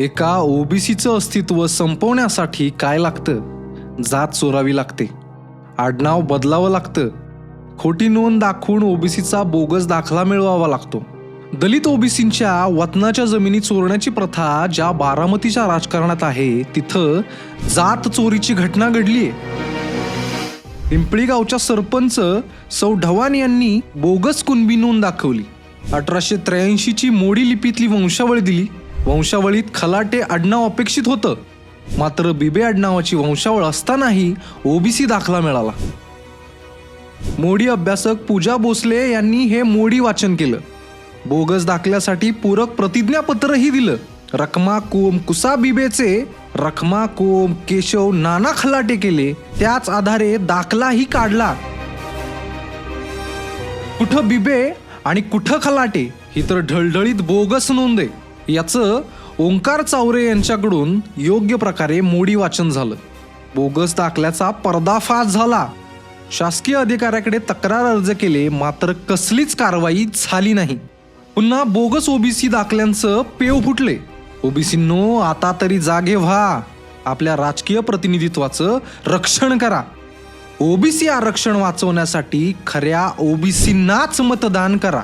एका ओबीसीचं अस्तित्व संपवण्यासाठी काय लागतं? जात चोरावी लागते. आडनाव बदलावं लागतं. खोटी नोंद दाखवून ओबीसीचा बोगस दाखला मिळवावा लागतो. दलित ओबीसींच्या वतनाच्या जमिनी चोरण्याची प्रथा ज्या बारामतीच्या राजकारणात आहे तिथं जात चोरीची घटना घडलीय. पिंपळी गावच्या सरपंच सौ ढवान यांनी बोगस कुणबी नोंद दाखवली. अठराशे त्र्याऐंशीची मोडी लिपीतली वंशावळी दिली. वंशावळीत खलाटे आडनाव अपेक्षित होतं. मात्र बिबे आडनावाची वंशावळ असतानाही ओबीसी दाखला मिळाला. मोडी अभ्यासक पूजा भोसले यांनी हे मोडी वाचन केलं. बोगस दाखल्यासाठी पूरक प्रतिज्ञापत्रही दिलं. रखमा कोम कुसा बिबेचे रखमा कोम केशव नाना खलाटे केले त्याच आधारे दाखलाही काढला. कुठं बिबे आणि कुठं खलाटे ही तर ढळढळीत बोगस नोंद. आहे याचं ओंकार चावरे यांच्याकडून योग्य प्रकारे मोडी वाचन झालं. बोगस दाखल्याचा पर्दाफाश झाला. शासकीय अधिकाऱ्याकडे तक्रार अर्ज केले मात्र कसलीच कारवाई झाली नाही. पुन्हा बोगस ओबीसी दाखल्यांचं पेव फुटले. ओबीसींनो आता तरी जागे व्हा. आपल्या राजकीय प्रतिनिधित्वाचं रक्षण करा. ओबीसी आरक्षण वाचवण्यासाठी खऱ्या ओबीसींनाच मतदान करा.